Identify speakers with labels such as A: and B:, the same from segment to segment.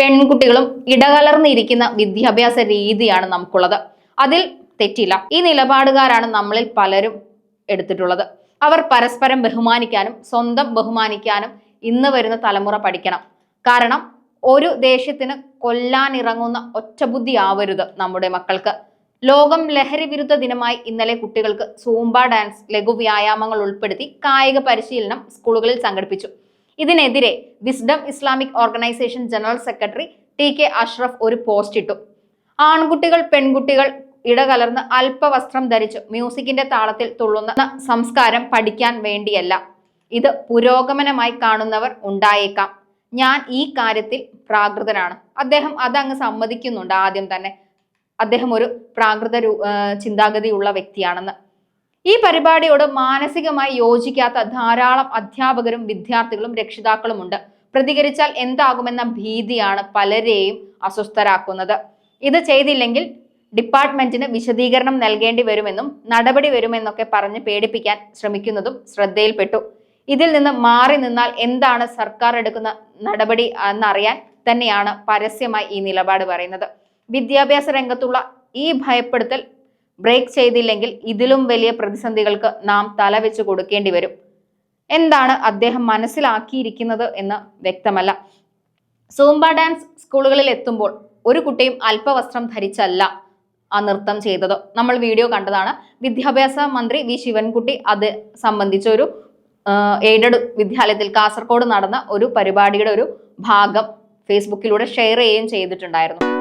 A: പെൺകുട്ടികളും ഇടകലർന്നിരിക്കുന്ന വിദ്യാഭ്യാസ രീതിയാണ് നമുക്കുള്ളത്. അതിൽ തെറ്റില്ല. ഈ നിലപാടുകാരാണ് നമ്മളിൽ പലരും എടുത്തിട്ടുള്ളത്. അവർ പരസ്പരം ബഹുമാനിക്കാനും സ്വന്തം ബഹുമാനിക്കാനും ഇന്ന് വരുന്ന തലമുറ പഠിക്കണം. കാരണം ഒരു ദേശത്തിന് കൊല്ലാനിറങ്ങുന്ന ഒറ്റബുദ്ധി ആവരുത് നമ്മുടെ മക്കൾക്ക്. ലോകം ലഹരി വിരുദ്ധ ദിനമായി ഇന്നലെ കുട്ടികൾക്ക് സൂംബ ഡാൻസ് ലഘു വ്യായാമങ്ങൾ ഉൾപ്പെടുത്തി കായിക പരിശീലനം സ്കൂളുകളിൽ സംഘടിപ്പിച്ചു. ഇതിനെതിരെ wisdom Islamic organisation general secretary T K Ashraf ഒരു പോസ്റ്റ് ഇട്ടു. ആൺകുട്ടികൾ പെൺകുട്ടികൾ ഇടകലർന്ന് അല്പവസ്ത്രം ധരിച്ച് മ്യൂസിക്കിന്റെ താളത്തിൽ തുള്ളുന്ന സംസ്കാരം പഠിക്കാൻ വേണ്ടിയല്ല. ഇത് പുരോഗമനമായി കാണുന്നവർ ഉണ്ടായേക്കാം. ഞാൻ ഈ കാര്യത്തിൽ പ്രാകൃതനാണ്. അദ്ദേഹം അതങ്ങ് സമ്മതിക്കുന്നുണ്ട് ആദ്യം തന്നെ. അദ്ദേഹം ഒരു പ്രാകൃത ചിന്താഗതിയുള്ള വ്യക്തിയാണെന്ന്. ഈ പരിപാടിയോട് മാനസികമായി യോജിക്കാത്ത ധാരാളം അധ്യാപകരും വിദ്യാർത്ഥികളും രക്ഷിതാക്കളുമുണ്ട്. പ്രതികരിച്ചാൽ എന്താകുമെന്ന ഭീതിയാണ് പലരെയും അസ്വസ്ഥരാക്കുന്നത്. ഇത് ചെയ്തില്ലെങ്കിൽ ഡിപ്പാർട്ട്മെന്റിന് വിശദീകരണം നൽകേണ്ടി വരുമെന്നും നടപടി വരുമെന്നൊക്കെ പറഞ്ഞ് പേടിപ്പിക്കാൻ ശ്രമിക്കുന്നതും ശ്രദ്ധയിൽപ്പെട്ടു. ഇതിൽ നിന്ന് മാറി നിന്നാൽ എന്താണ് സർക്കാർ എടുക്കുന്ന നടപടി എന്നറിയാൻ തന്നെയാണ് പരസ്യമായി ഈ നിലപാട് പറയുന്നത്. വിദ്യാഭ്യാസ രംഗത്തുള്ള ഈ ഭയപ്പെടുത്തൽ ബ്രേക്ക് ചെയ്തില്ലെങ്കിൽ ഇതിലും വലിയ പ്രതിസന്ധികൾക്ക് നാം തലവെച്ച് കൊടുക്കേണ്ടി വരും. എന്താണ് അദ്ദേഹം മനസ്സിലാക്കിയിരിക്കുന്നത് എന്ന് വ്യക്തമല്ല. സൂംബ ഡാൻസ് സ്കൂളുകളിൽ എത്തുമ്പോൾ ഒരു കുട്ടിയും അല്പവസ്ത്രം ധരിച്ചല്ല ആ നൃത്തം ചെയ്തത്. നമ്മൾ വീഡിയോ കണ്ടതാണ്. വിദ്യാഭ്യാസ മന്ത്രി വി ശിവൻകുട്ടി അത് സംബന്ധിച്ച ഒരു എയ്ഡഡ് വിദ്യാലയത്തിൽ കാസർഗോഡ് നടന്ന ഒരു പരിപാടിയുടെ ഒരു ഭാഗം ഫേസ്ബുക്കിലൂടെ ഷെയർ ചെയ്യുകയും ചെയ്തിട്ടുണ്ടായിരുന്നു.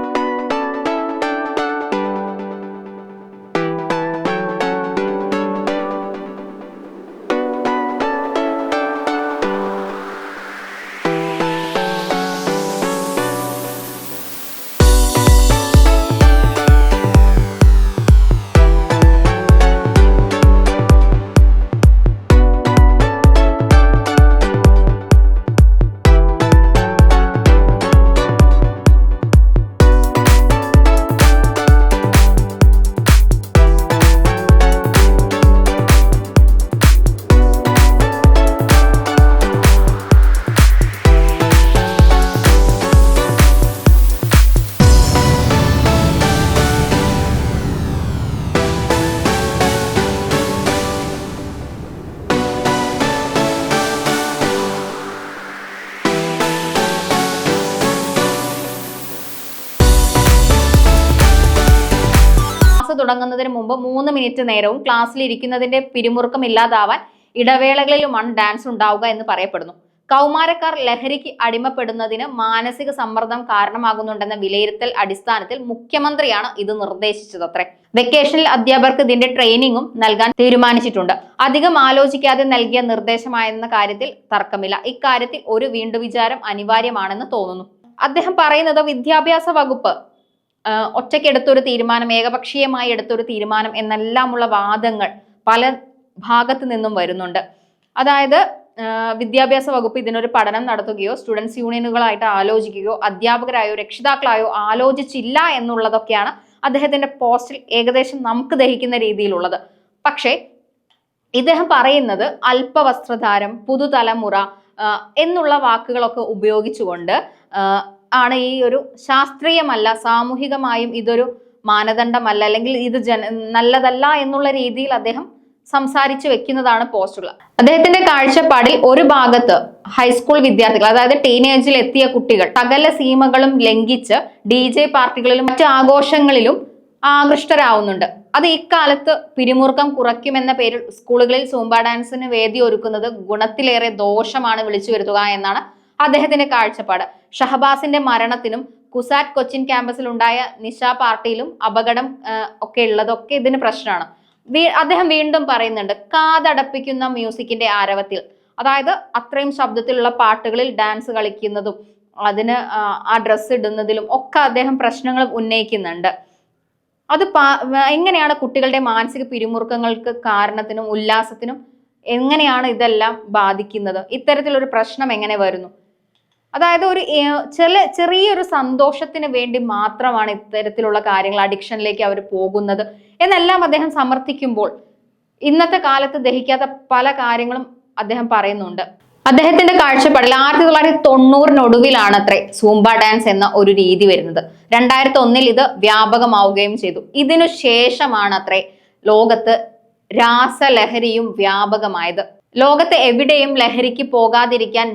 A: തുടങ്ങുന്നതിന് മുമ്പ് മൂന്ന് മിനിറ്റ് നേരവും ക്ലാസ്സിൽ ഇരിക്കുന്നതിന്റെ പിരിമുറുക്കം ഇല്ലാതാവാൻ ഇടവേളകളിലുമാണ് ഡാൻസ് ഉണ്ടാവുക എന്ന് പറയപ്പെടുന്നു. കൗമാരക്കാർ ലഹരിക്ക് അടിമപ്പെടുന്നതിന് മാനസിക സമ്മർദ്ദം കാരണമാകുന്നുണ്ടെന്ന വിലയിരുത്തൽ അടിസ്ഥാനത്തിൽ മുഖ്യമന്ത്രിയാണ് ഇത് നിർദ്ദേശിച്ചത് അത്രേ. വെക്കേഷനിൽ അധ്യാപകർക്ക് ഇതിന്റെ ട്രെയിനിങ്ങും നൽകാൻ തീരുമാനിച്ചിട്ടുണ്ട്. അധികം ആലോചിക്കാതെ നൽകിയ നിർദ്ദേശമായെന്ന കാര്യത്തിൽ തർക്കമില്ല. ഇക്കാര്യത്തിൽ ഒരു വീണ്ടുവിചാരം അനിവാര്യമാണെന്ന് തോന്നുന്നു. അദ്ദേഹം പറയുന്നത് വിദ്യാഭ്യാസ വകുപ്പ് ആഹ് ഒറ്റയ്ക്ക് എടുത്തൊരു തീരുമാനം ഏകപക്ഷീയമായി എടുത്തൊരു തീരുമാനം എന്നെല്ലാമുള്ള വാദങ്ങൾ പല ഭാഗത്തു നിന്നും വരുന്നുണ്ട്. അതായത് വിദ്യാഭ്യാസ വകുപ്പ് ഇതിനൊരു പഠനം നടത്തുകയോ സ്റ്റുഡൻസ് യൂണിയനുകളായിട്ട് ആലോചിക്കുകയോ അധ്യാപകരായോ രക്ഷിതാക്കളായോ ആലോചിച്ചില്ല എന്നുള്ളതൊക്കെയാണ് അദ്ദേഹത്തിന്റെ പോസ്റ്റിൽ ഏകദേശം നമുക്ക് ദഹിക്കുന്ന രീതിയിലുള്ളത്. പക്ഷേ ഇദ്ദേഹം പറയുന്നത് അല്പവസ്ത്രധാരം പുതുതലമുറ എന്നുള്ള വാക്കുകളൊക്കെ ഉപയോഗിച്ചുകൊണ്ട് ആണ് ഈ ഒരു ശാസ്ത്രീയമല്ല സാമൂഹികമായും ഇതൊരു മാനദണ്ഡമല്ല അല്ലെങ്കിൽ ഇത് ജന നല്ലതല്ല എന്നുള്ള രീതിയിൽ അദ്ദേഹം സംസാരിച്ചു വെക്കുന്നതാണ് പോസ്റ്റുകൾ. അദ്ദേഹത്തിന്റെ കാഴ്ചപ്പാടിൽ ഒരു ഭാഗത്ത് ഹൈസ്കൂൾ വിദ്യാർത്ഥികൾ അതായത് ടീനേജിൽ എത്തിയ കുട്ടികൾ സകല സീമകളും ലംഘിച്ച് ഡി ജെ പാർട്ടികളിലും മറ്റ് ആഘോഷങ്ങളിലും ആകൃഷ്ടരാവുന്നുണ്ട്. അത് ഇക്കാലത്ത് പിരിമുറുക്കം കുറയ്ക്കുമെന്ന പേരിൽ സ്കൂളുകളിൽ സൂംബ ഡാൻസിന് വേദി ഒരുക്കുന്നത് ഗുണത്തിലേറെ ദോഷമാണ് വിളിച്ചു വരുത്തുക എന്നാണ് അദ്ദേഹത്തിന്റെ കാഴ്ചപ്പാട്. ഷഹബാസിന്റെ മരണത്തിനും കുസാറ്റ് കൊച്ചിൻ ക്യാമ്പസിൽ ഉണ്ടായ നിശ പാർട്ടിയിലും അപകടം ഒക്കെ ഉള്ളതൊക്കെ ഇതിന് പ്രശ്നമാണ്. അദ്ദേഹം വീണ്ടും പറയുന്നുണ്ട് കാതടപ്പിക്കുന്ന മ്യൂസിക്കിന്റെ ആരവത്തിൽ. അതായത് അത്രയും ശബ്ദത്തിലുള്ള പാട്ടുകളിൽ ഡാൻസ് കളിക്കുന്നതും അതിന് ആ, ഡ്രസ് ഇടുന്നതിലും ഒക്കെ അദ്ദേഹം പ്രശ്നങ്ങൾ ഉന്നയിക്കുന്നുണ്ട്. അത് എങ്ങനെയാണ് കുട്ടികളുടെ മാനസിക പിരിമുറുക്കങ്ങൾക്ക് കാരണത്തിനും ഉല്ലാസത്തിനും എങ്ങനെയാണ് ഇതെല്ലാം ബാധിക്കുന്നത്? ഇത്തരത്തിലൊരു പ്രശ്നം എങ്ങനെ വരുന്നു? അതായത് ഒരു ചില ചെറിയൊരു സന്തോഷത്തിന് വേണ്ടി മാത്രമാണ് ഇത്തരത്തിലുള്ള കാര്യങ്ങൾ അഡിക്ഷനിലേക്ക് അവർ പോകുന്നത്. എന്നെല്ലാം അദ്ദേഹം സമർത്ഥിക്കുമ്പോൾ ഇന്നത്തെ കാലത്ത് ദഹിക്കാത്ത പല കാര്യങ്ങളും അദ്ദേഹം പറയുന്നുണ്ട്. അദ്ദേഹത്തിന്റെ കാഴ്ചപ്പാടിൽ ആയിരത്തി തൊള്ളായിരത്തി തൊണ്ണൂറിനൊടുവിലാണ് അത്രേ സൂംബ ഡാൻസ് എന്ന ഒരു രീതി വരുന്നത്. രണ്ടായിരത്തി ഒന്നിൽ ഇത് വ്യാപകമാവുകയും ചെയ്തു. ഇതിനു ശേഷമാണ് അത്രേ ലോകത്ത് രാസലഹരിയും വ്യാപകമായത്. ലോകത്ത് എവിടെയും ലഹരിക്ക് പോകാതിരിക്കാൻ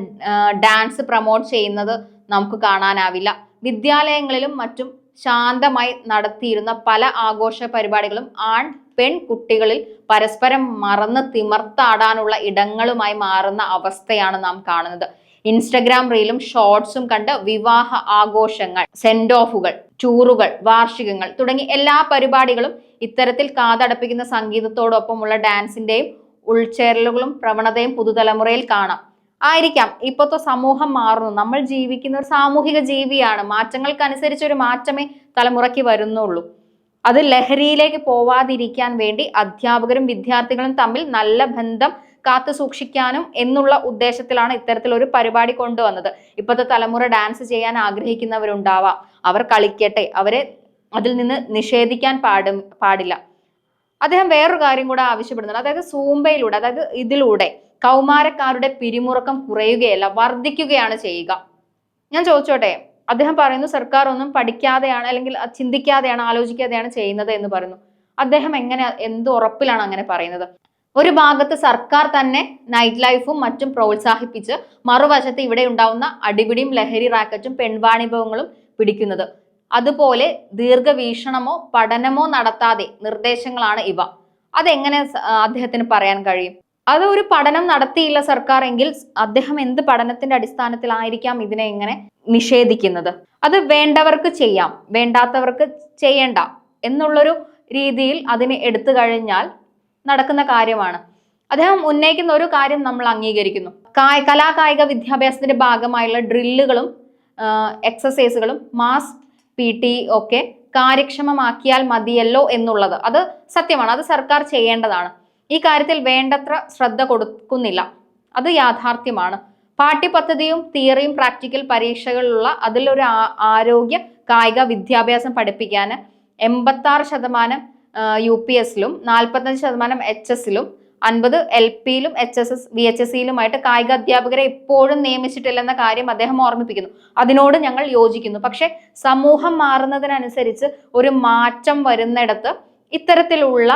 A: ഡാൻസ് പ്രമോട്ട് ചെയ്യുന്നത് നമുക്ക് കാണാനാവില്ല. വിദ്യാലയങ്ങളിലും മറ്റും ശാന്തമായി നടത്തിയിരുന്ന പല ആഘോഷ പരിപാടികളും ആൺ പെൺ കുട്ടികളിൽ പരസ്പരം മറന്ന് തിമർത്താടാനുള്ള ഇടങ്ങളുമായി മാറുന്ന അവസ്ഥയാണ് നാം കാണുന്നത്. ഇൻസ്റ്റഗ്രാം റീലും ഷോർട്സും കണ്ട് വിവാഹ ആഘോഷങ്ങൾ സെൻഡ് ഓഫുകൾ ടൂറുകൾ വാർഷികങ്ങൾ തുടങ്ങി എല്ലാ പരിപാടികളും ഇത്തരത്തിൽ കാതടപ്പിക്കുന്ന സംഗീതത്തോടൊപ്പമുള്ള ഡാൻസിന്റെയും ഉൾച്ചേരലുകളും പ്രവണതയും പുതുതലമുറയിൽ കാണാം. ആയിരിക്കാം. ഇപ്പോഴത്തെ സമൂഹം മാറുന്നു. നമ്മൾ ജീവിക്കുന്ന ഒരു സാമൂഹിക ജീവിയാണ്. മാറ്റങ്ങൾക്കനുസരിച്ച് ഒരു മാറ്റമേ തലമുറയ്ക്ക് വരുന്നുള്ളൂ. അത് ലഹരിയിലേക്ക് പോവാതിരിക്കാൻ വേണ്ടി അധ്യാപകരും വിദ്യാർത്ഥികളും തമ്മിൽ നല്ല ബന്ധം കാത്തു സൂക്ഷിക്കാനും എന്നുള്ള ഉദ്ദേശത്തിലാണ് ഇത്തരത്തിലൊരു പരിപാടി കൊണ്ടുവന്നത്. ഇപ്പോഴത്തെ തലമുറ ഡാൻസ് ചെയ്യാൻ ആഗ്രഹിക്കുന്നവരുണ്ടാവാം. അവർ കളിക്കട്ടെ. അവരെ അതിൽ നിന്ന് നിഷേധിക്കാൻ പാടും പാടില്ല. അദ്ദേഹം വേറൊരു കാര്യം കൂടെ ആവശ്യപ്പെടുന്നുണ്ട്. അതായത് സൂംബയിലൂടെ അതായത് ഇതിലൂടെ കൗമാരക്കാരുടെ പിരിമുറുക്കം കുറയുകയല്ല വർദ്ധിക്കുകയാണ് ചെയ്യുക. ഞാൻ ചോദിച്ചോട്ടെ അദ്ദേഹം പറയുന്നു സർക്കാർ ഒന്നും പഠിക്കാതെയാണ് അല്ലെങ്കിൽ ചിന്തിക്കാതെയാണ് ആലോചിക്കാതെയാണ് ചെയ്യുന്നത് എന്ന് പറയുന്നു. അദ്ദേഹം എങ്ങനെ എന്ത് ഉറപ്പിലാണ് അങ്ങനെ പറയുന്നത്? ഒരു ഭാഗത്ത് സർക്കാർ തന്നെ നൈറ്റ് ലൈഫും മറ്റും പ്രോത്സാഹിപ്പിച്ച് മറുവശത്ത് ഇവിടെ ഉണ്ടാവുന്ന അടിപിടിയും ലഹരി റാക്കറ്റും പെൺവാണിഭവങ്ങളും പിടിക്കുന്നത്. അതുപോലെ ദീർഘവീക്ഷണമോ പഠനമോ നടത്താതെ നിർദ്ദേശങ്ങളാണ് ഇവ. അതെങ്ങനെ അദ്ദേഹത്തിന് പറയാൻ കഴിയും? അത് ഒരു പഠനം നടത്തിയില്ല സർക്കാർ എങ്കിൽ അദ്ദേഹം എന്ത് പഠനത്തിന്റെ അടിസ്ഥാനത്തിലായിരിക്കാം ഇതിനെ എങ്ങനെ നിഷേധിക്കുന്നത്? അത് വേണ്ടവർക്ക് ചെയ്യാം വേണ്ടാത്തവർക്ക് ചെയ്യണ്ട എന്നുള്ളൊരു രീതിയിൽ അതിനെ എടുത്തു കഴിഞ്ഞാൽ നടക്കുന്ന കാര്യമാണ്. അദ്ദേഹം ഉന്നയിക്കുന്ന ഒരു കാര്യം നമ്മൾ അംഗീകരിക്കുന്നു. കായ കലാകായിക വിദ്യാഭ്യാസത്തിന്റെ ഭാഗമായുള്ള ഡ്രില്ലുകളും എക്സസൈസുകളും മാസ് പി ടി ഒക്കെ കാര്യക്ഷമമാക്കിയാൽ മതിയല്ലോ എന്നുള്ളത്. അത് സത്യമാണ്. അത് സർക്കാർ ചെയ്യേണ്ടതാണ്. ഈ കാര്യത്തിൽ വേണ്ടത്ര ശ്രദ്ധ കൊടുക്കുന്നില്ല. അത് യാഥാർത്ഥ്യമാണ്. പാഠ്യപദ്ധതിയും തിയറിയും പ്രാക്ടിക്കൽ പരീക്ഷകളിലുള്ള അതിലൊരു ആരോഗ്യ കായിക വിദ്യാഭ്യാസം പഠിപ്പിക്കാൻ എൺപത്താറ് ശതമാനം യു പി എസിലും നാൽപ്പത്തഞ്ച് ശതമാനം എച്ച് എസിലും അൻപത് L പിയിലും H S S V H S സിയിലുമായിട്ട് കായിക അധ്യാപകരെ എപ്പോഴും നിയമിച്ചിട്ടില്ലെന്ന കാര്യം അദ്ദേഹം ഓർമ്മിപ്പിക്കുന്നു. അതിനോട് ഞങ്ങൾ യോജിക്കുന്നു. പക്ഷെ സമൂഹം മാറുന്നതിനനുസരിച്ച് ഒരു മാറ്റം വരുന്നിടത്ത് ഇത്തരത്തിലുള്ള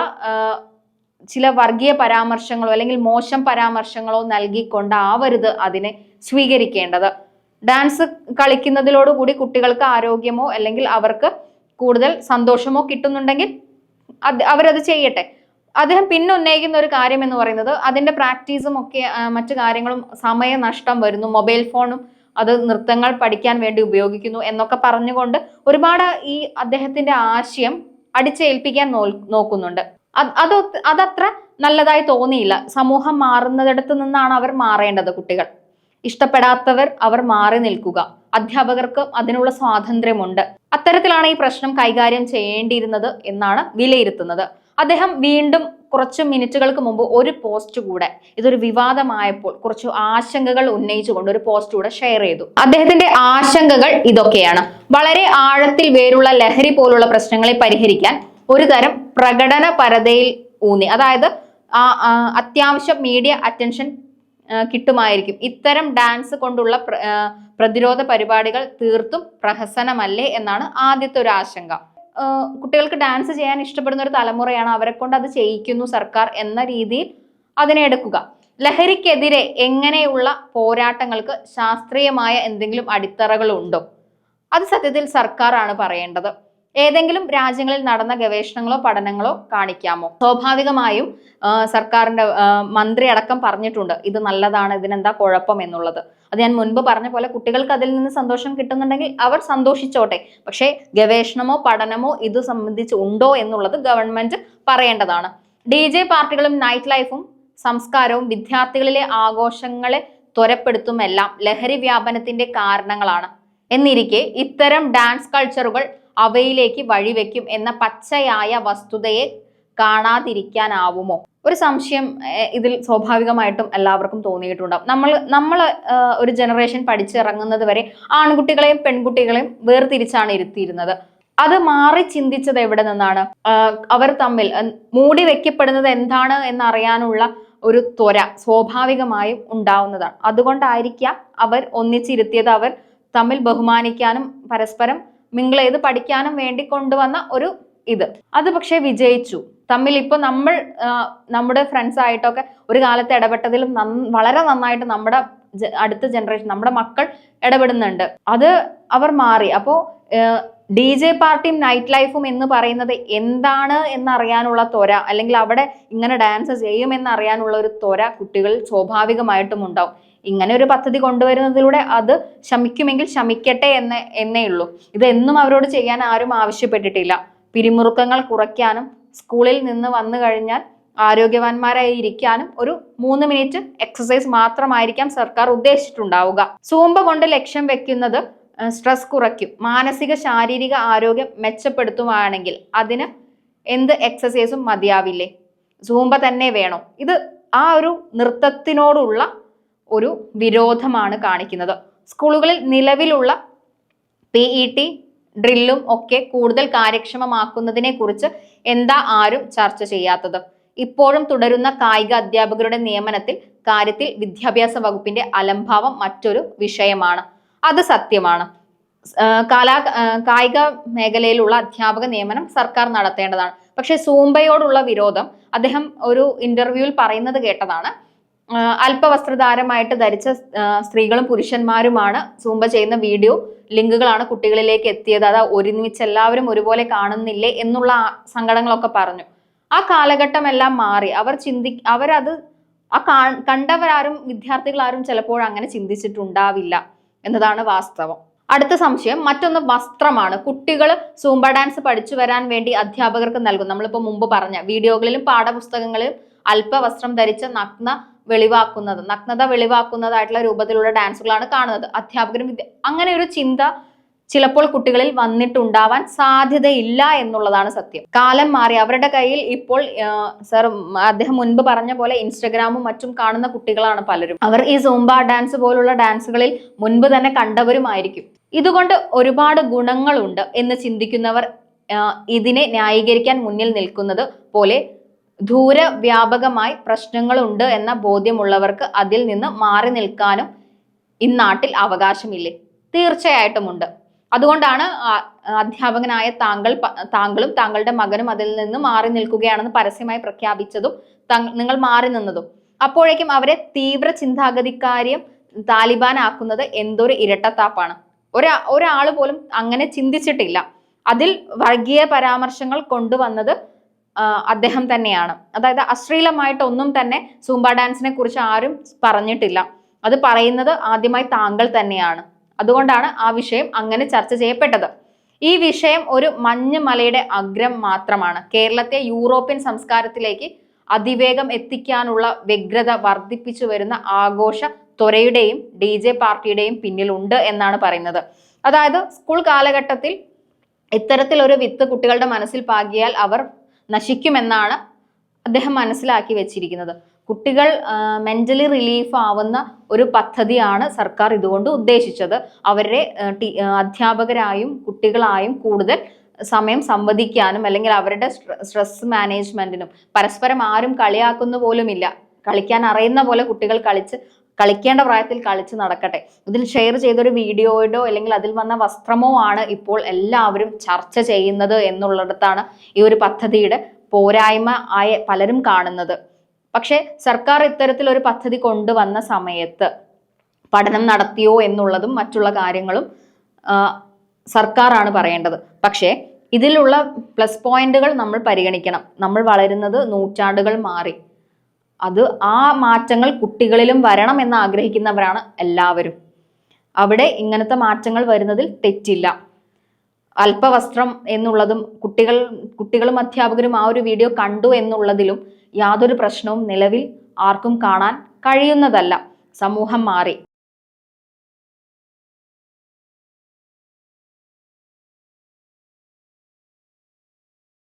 A: ചില വർഗീയ പരാമർശങ്ങളോ അല്ലെങ്കിൽ മോശം പരാമർശങ്ങളോ നൽകിക്കൊണ്ടാവരുത് അതിനെ സ്വീകരിക്കേണ്ടത്. ഡാൻസ് കളിക്കുന്നതിലോടുകൂടി കുട്ടികൾക്ക് ആരോഗ്യമോ അല്ലെങ്കിൽ അവർക്ക് കൂടുതൽ സന്തോഷമോ കിട്ടുന്നുണ്ടെങ്കിൽ അവരത് ചെയ്യട്ടെ. അദ്ദേഹം പിന്നെ ഉന്നയിക്കുന്ന ഒരു കാര്യം എന്ന് പറയുന്നത് അതിന്റെ പ്രാക്ടീസും ഒക്കെ മറ്റു കാര്യങ്ങളും സമയനഷ്ടം വരുന്നു മൊബൈൽ ഫോണും അത് നൃത്തങ്ങൾ പഠിക്കാൻ വേണ്ടി ഉപയോഗിക്കുന്നു എന്നൊക്കെ പറഞ്ഞുകൊണ്ട് ഒരുപാട് ഈ അദ്ദേഹത്തിന്റെ ആശയം അടിച്ചേൽപ്പിക്കാൻ നോക്കുന്നുണ്ട്. അത് അതത്ര നല്ലതായി തോന്നിയില്ല. സമൂഹം മാറുന്നിടത്ത് നിന്നാണ് അവർ മാറേണ്ടത് കുട്ടികൾ. ഇഷ്ടപ്പെടാത്തവർ അവർ മാറി നിൽക്കുക. അധ്യാപകർക്ക് അതിനുള്ള സ്വാതന്ത്ര്യമുണ്ട്. അത്തരത്തിലാണ് ഈ പ്രശ്നം കൈകാര്യം ചെയ്യേണ്ടിയിരുന്നത് എന്നാണ് വിലയിരുത്തുന്നത്. അദ്ദേഹം വീണ്ടും കുറച്ച് മിനിറ്റുകൾക്ക് മുമ്പ് ഒരു പോസ്റ്റ് കൂടെ ഇതൊരു വിവാദമായപ്പോൾ കുറച്ച് ആശങ്കകൾ ഉന്നയിച്ചുകൊണ്ട് ഒരു പോസ്റ്റ് കൂടെ ഷെയർ ചെയ്തു. അദ്ദേഹത്തിന്റെ ആശങ്കകൾ ഇതൊക്കെയാണ്. വളരെ ആഴത്തിൽ വേരുള്ള ലഹരി പോലുള്ള പ്രശ്നങ്ങളെ പരിഹരിക്കാൻ ഒരു തരം പ്രകടന പരതയിൽ ഊന്നി. അതായത് അത്യാവശ്യം മീഡിയ അറ്റൻഷൻ കിട്ടുമായിരിക്കും. ഇത്തരം ഡാൻസ് കൊണ്ടുള്ള പ്രതിരോധ പരിപാടികൾ തീർത്തും പ്രഹസനമല്ലേ എന്നാണ് ആദ്യത്തെ ഒരു ആശങ്ക. കുട്ടികൾക്ക് ഡാൻസ് ചെയ്യാൻ ഇഷ്ടപ്പെടുന്ന ഒരു തലമുറയാണ് അവരെ കൊണ്ട് അത് ചെയ്യിക്കുന്നു സർക്കാർ എന്ന രീതിയിൽ അതിനെ എടുക്കുക. ലഹരിക്കെതിരെ എങ്ങനെയുള്ള പോരാട്ടങ്ങൾക്ക് ശാസ്ത്രീയമായ എന്തെങ്കിലും അടിത്തറകളുണ്ടോ? അത് സത്യത്തിൽ സർക്കാരാണ് പറയേണ്ടത്. ഏതെങ്കിലും രാജ്യങ്ങളിൽ നടന്ന ഗവേഷണങ്ങളോ പഠനങ്ങളോ കാണിക്കാമോ? സ്വാഭാവികമായും സർക്കാരിന്റെ മന്ത്രി അടക്കം പറഞ്ഞിട്ടുണ്ട് ഇത് നല്ലതാണ് ഇതിനെന്താ കുഴപ്പം എന്നുള്ളത്. അത് ഞാൻ മുൻപ് പറഞ്ഞ പോലെ കുട്ടികൾക്ക് അതിൽ നിന്ന് സന്തോഷം കിട്ടുന്നുണ്ടെങ്കിൽ അവർ സന്തോഷിച്ചോട്ടെ. പക്ഷേ ഗവേഷണമോ പഠനമോ ഇത് സംബന്ധിച്ച് ഉണ്ടോ എന്നുള്ളത് ഗവൺമെന്റ് പറയേണ്ടതാണ്. ഡി ജെ പാർട്ടികളും നൈറ്റ് ലൈഫും സംസ്കാരവും വിദ്യാർത്ഥികളിലെ ആഘോഷങ്ങളെ ത്വരപ്പെടുത്തുമെല്ലാം ലഹരി വ്യാപനത്തിന്റെ കാരണങ്ങളാണ്. എന്നിരിക്കെ ഇത്തരം ഡാൻസ് കൾച്ചറുകൾ അവയിലേക്ക് വഴിവെക്കും എന്ന പച്ചയായ വസ്തുതയെ കാണാതിരിക്കാനാവുമോ? ഒരു സംശയം ഇതിൽ സ്വാഭാവികമായിട്ടും എല്ലാവർക്കും തോന്നിയിട്ടുണ്ടാവും. നമ്മൾ നമ്മൾ ഒരു ജനറേഷൻ പഠിച്ചിറങ്ങുന്നത് വരെ ആൺകുട്ടികളെയും പെൺകുട്ടികളെയും വേർതിരിച്ചാണ് ഇരുത്തിയിരുന്നത്. അത് മാറി ചിന്തിച്ചത് എവിടെ നിന്നാണ്? അവർ തമ്മിൽ മൂടി വെക്കപ്പെടുന്നത് എന്താണ് എന്നറിയാനുള്ള ഒരു ത്വര സ്വാഭാവികമായും ഉണ്ടാവുന്നതാണ്. അതുകൊണ്ടായിരിക്കാം അവർ ഒന്നിച്ചിരുത്തിയത്. അവർ തമ്മിൽ ബഹുമാനിക്കാനും പരസ്പരം മിങ്കിൾ ചെയ്ത് പഠിക്കാനും വേണ്ടി കൊണ്ടുവന്ന ഒരു ഇത്. അത് പക്ഷേ വിജയിച്ചു. തമ്മിൽ ഇപ്പൊ നമ്മൾ നമ്മുടെ ഫ്രണ്ട്സ് ആയിട്ടൊക്കെ ഒരു കാലത്ത് ഇടപെട്ടതിലും വളരെ നന്നായിട്ട് നമ്മുടെ അടുത്ത ജനറേഷൻ നമ്മുടെ മക്കൾ ഇടപെടുന്നുണ്ട്. അത് അവർ മാറി. അപ്പോ ഡി ജെ പാർട്ടിയും നൈറ്റ് ലൈഫും എന്ന് പറയുന്നത് എന്താണ് എന്നറിയാനുള്ള ത്വര അല്ലെങ്കിൽ അവിടെ ഇങ്ങനെ ഡാൻസ് ചെയ്യുമെന്ന് അറിയാനുള്ള ഒരു ത്വര കുട്ടികൾ സ്വാഭാവികമായിട്ടും ഉണ്ടാവും. ഇങ്ങനെ ഒരു പദ്ധതി കൊണ്ടുവരുന്നതിലൂടെ അത് ശമിക്കുമെങ്കിൽ ശമിക്കട്ടെ എന്ന് എന്നേ ഉള്ളൂ. ഇതെന്നും അവരോട് ചെയ്യാൻ ആരും ആവശ്യപ്പെട്ടിട്ടില്ല. പിരിമുറുക്കങ്ങൾ കുറയ്ക്കാനും സ്കൂളിൽ നിന്ന് വന്നു കഴിഞ്ഞാൽ ആരോഗ്യവാന്മാരായി ഇരിക്കാനും ഒരു മൂന്ന് മിനിറ്റ് എക്സസൈസ് മാത്രമായിരിക്കാം സർക്കാർ ഉദ്ദേശിച്ചിട്ടുണ്ടാവുക. സൂമ്പ കൊണ്ട് ലക്ഷ്യം വെക്കുന്നത് സ്ട്രെസ് കുറയ്ക്കും മാനസിക ശാരീരിക ആരോഗ്യം മെച്ചപ്പെടുത്തുവാണെങ്കിൽ അതിന് എന്ത് എക്സസൈസും മതിയാവില്ലേ? സൂമ്പ തന്നെ വേണം. ഇത് ആ ഒരു നൃത്തത്തിനോടുള്ള ഒരു വിരോധമാണ് കാണിക്കുന്നത്. സ്കൂളുകളിൽ നിലവിലുള്ള പി ഇ ടി ഡ്രില്ലും ഒക്കെ കൂടുതൽ കാര്യക്ഷമമാക്കുന്നതിനെ കുറിച്ച് എന്താ ആരും ചർച്ച ചെയ്യാത്തത്? ഇപ്പോഴും തുടരുന്ന കായിക അധ്യാപകരുടെ നിയമനത്തിൽ കാര്യത്തിൽ വിദ്യാഭ്യാസ വകുപ്പിന്റെ അലംഭാവം മറ്റൊരു വിഷയമാണ്. അത് സത്യമാണ്. കലാ കായിക മേഖലയിലുള്ള അധ്യാപക നിയമനം സർക്കാർ നടത്തേണ്ടതാണ്. പക്ഷേ സൂംബയോടുള്ള വിരോധം അദ്ദേഹം ഒരു ഇന്റർവ്യൂവിൽ പറയുന്നത് കേട്ടതാണ്. അല്പവസ്ത്രധാരമായിട്ട് ധരിച്ച സ്ത്രീകളും പുരുഷന്മാരുമാണ് സൂമ്പ ചെയ്യുന്ന വീഡിയോ. ലിങ്കുകളാണ് കുട്ടികളിലേക്ക് എത്തിയത്. അത് ഒരുമിച്ച് എല്ലാവരും ഒരുപോലെ കാണുന്നില്ലേ എന്നുള്ള സങ്കടങ്ങളൊക്കെ പറഞ്ഞു. ആ കാലഘട്ടം എല്ലാം മാറി. അവർ ചിന്തി അവരത് ആ കാ- കണ്ടവരാരും വിദ്യാർത്ഥികളാരും ചിലപ്പോൾ അങ്ങനെ ചിന്തിച്ചിട്ടുണ്ടാവില്ല എന്നതാണ് വാസ്തവം. അടുത്ത സംശയം മറ്റൊന്ന് വസ്ത്രമാണ്. കുട്ടികൾ സൂംബ ഡാൻസ് പഠിച്ചു വരാൻ വേണ്ടി അധ്യാപകർക്ക് നൽകും നമ്മളിപ്പോൾ മുമ്പ് പറഞ്ഞ വീഡിയോകളിലും പാഠപുസ്തകങ്ങളിലും അല്പവസ്ത്രം ധരിച്ച നഗ്ന വെളിവാക്കുന്നത് നഗ്നത വെളിവാക്കുന്നതായിട്ടുള്ള രൂപത്തിലുള്ള ഡാൻസുകളാണ് കാണുന്നത്. അധ്യാപകരും അങ്ങനെ ഒരു ചിന്ത ചിലപ്പോൾ കുട്ടികളിൽ വന്നിട്ടുണ്ടാവാൻ സാധ്യതയില്ല എന്നുള്ളതാണ് സത്യം. കാലം മാറി അവരുടെ കയ്യിൽ ഇപ്പോൾ സർ അദ്ദേഹം മുൻപ് പറഞ്ഞ പോലെ ഇൻസ്റ്റഗ്രാമും മറ്റും കാണുന്ന കുട്ടികളാണ് പലരും. അവർ ഈ സോംബ ഡാൻസ് പോലുള്ള ഡാൻസുകളിൽ മുൻപ് തന്നെ കണ്ടവരുമായിരിക്കും. ഇതുകൊണ്ട് ഒരുപാട് ഗുണങ്ങളുണ്ട് എന്ന് ചിന്തിക്കുന്നവർ ഇതിനെ ന്യായീകരിക്കാൻ മുന്നിൽ നിൽക്കുന്നത് പോലെ ദൂരവ്യാപകമായി പ്രശ്നങ്ങളുണ്ട് എന്ന ബോധ്യമുള്ളവർക്ക് അതിൽ നിന്ന് മാറി നിൽക്കാനും ഇന്നാട്ടിൽ അവകാശമില്ലേ? തീർച്ചയായിട്ടും ഉണ്ട്. അതുകൊണ്ടാണ് അധ്യാപകനായ താങ്കൾ താങ്കളും താങ്കളുടെ മകനും അതിൽ നിന്ന് മാറി നിൽക്കുകയാണെന്ന് പരസ്യമായി പ്രഖ്യാപിച്ചതും നിങ്ങൾ മാറി നിന്നതും. അപ്പോഴേക്കും അവരെ തീവ്ര ചിന്താഗതിക്കാര്യം താലിബാൻ ആക്കുന്നത് എന്തൊരു ഇരട്ടത്താപ്പാണ്. ഒരാ ഒരാൾ പോലും അങ്ങനെ ചിന്തിച്ചിട്ടില്ല. അതിൽ വർഗീയ പരാമർശങ്ങൾ കൊണ്ടുവന്നത് അദ്ദേഹം തന്നെയാണ്. അതായത് അശ്ലീലമായിട്ടൊന്നും തന്നെ സൂംബ ഡാൻസിനെ കുറിച്ച് ആരും പറഞ്ഞിട്ടില്ല. അത് പറയുന്നത് ആദ്യമായി താങ്കൾ തന്നെയാണ്. അതുകൊണ്ടാണ് ആ വിഷയം അങ്ങനെ ചർച്ച ചെയ്യപ്പെട്ടത്. ഈ വിഷയം ഒരു മഞ്ഞ് മലയുടെ അഗ്രം മാത്രമാണ്. കേരളത്തെ യൂറോപ്യൻ സംസ്കാരത്തിലേക്ക് അതിവേഗം എത്തിക്കാനുള്ള വ്യഗ്രത വർദ്ധിപ്പിച്ചു വരുന്ന ആഘോഷ ത്വരയുടെയും ഡി ജെ പാർട്ടിയുടെയും പിന്നിലുണ്ട് എന്നാണ് പറയുന്നത്. അതായത് സ്കൂൾ കാലഘട്ടത്തിൽ ഇത്തരത്തിലൊരു വിത്ത് കുട്ടികളുടെ മനസ്സിൽ പാകിയാൽ അവർ നശിക്കുമെന്നാണ് അദ്ദേഹം മനസ്സിലാക്കി വെച്ചിരിക്കുന്നത്. കുട്ടികൾ മെന്റലി റിലീഫ് ആവുന്ന ഒരു പദ്ധതിയാണ് സർക്കാർ ഇതുകൊണ്ട് ഉദ്ദേശിച്ചത്. അവരുടെ ആ, അധ്യാപകരായും കുട്ടികളായും കൂടുതൽ സമയം സംവദിക്കാനും അല്ലെങ്കിൽ അവരുടെ സ്ട്രെസ് മാനേജ്മെന്റിനും പരസ്പരം ആരും കളിയാക്കുന്ന പോലുമില്ല. കളിക്കാൻ അറിയുന്ന പോലെ കുട്ടികൾ കളിച്ച് കളിക്കേണ്ട പ്രായത്തിൽ കളിച്ച് നടക്കട്ടെ. ഇതിൽ ഷെയർ ചെയ്തൊരു വീഡിയോയോ അല്ലെങ്കിൽ അതിൽ വന്ന വസ്ത്രമോ ആണ് ഇപ്പോൾ എല്ലാവരും ചർച്ച ചെയ്യുന്നത് എന്നുള്ളിടത്താണ് ഈ ഒരു പദ്ധതിയുടെ പോരായ്മ ആയ പലരും കാണുന്നത്. പക്ഷേ സർക്കാർ ഇത്തരത്തിലൊരു പദ്ധതി കൊണ്ടുവന്ന സമയത്ത് പഠനം നടത്തിയോ എന്നുള്ളതും മറ്റുള്ള കാര്യങ്ങളും സർക്കാരാണ് പറയേണ്ടത്. പക്ഷേ ഇതിലുള്ള പ്ലസ് പോയിന്റുകൾ നമ്മൾ പരിഗണിക്കണം. നമ്മൾ വളരുന്നത് നൂറ്റാണ്ടുകൾ മാറി. അത് ആ മാറ്റങ്ങൾ കുട്ടികളിലും വരണം എന്ന് ആഗ്രഹിക്കുന്നവരാണ് എല്ലാവരും. അവിടെ ഇങ്ങനത്തെ മാറ്റങ്ങൾ വരുന്നതിൽ തെറ്റില്ല. അല്പവസ്ത്രം എന്നുള്ളതും കുട്ടികൾ കുട്ടികളും അധ്യാപകരും ആ ഒരു വീഡിയോ കണ്ടു എന്നുള്ളതിലും യാതൊരു പ്രശ്നവും നിലവിൽ ആർക്കും കാണാൻ കഴിയുന്നതല്ല. സമൂഹം മാറി.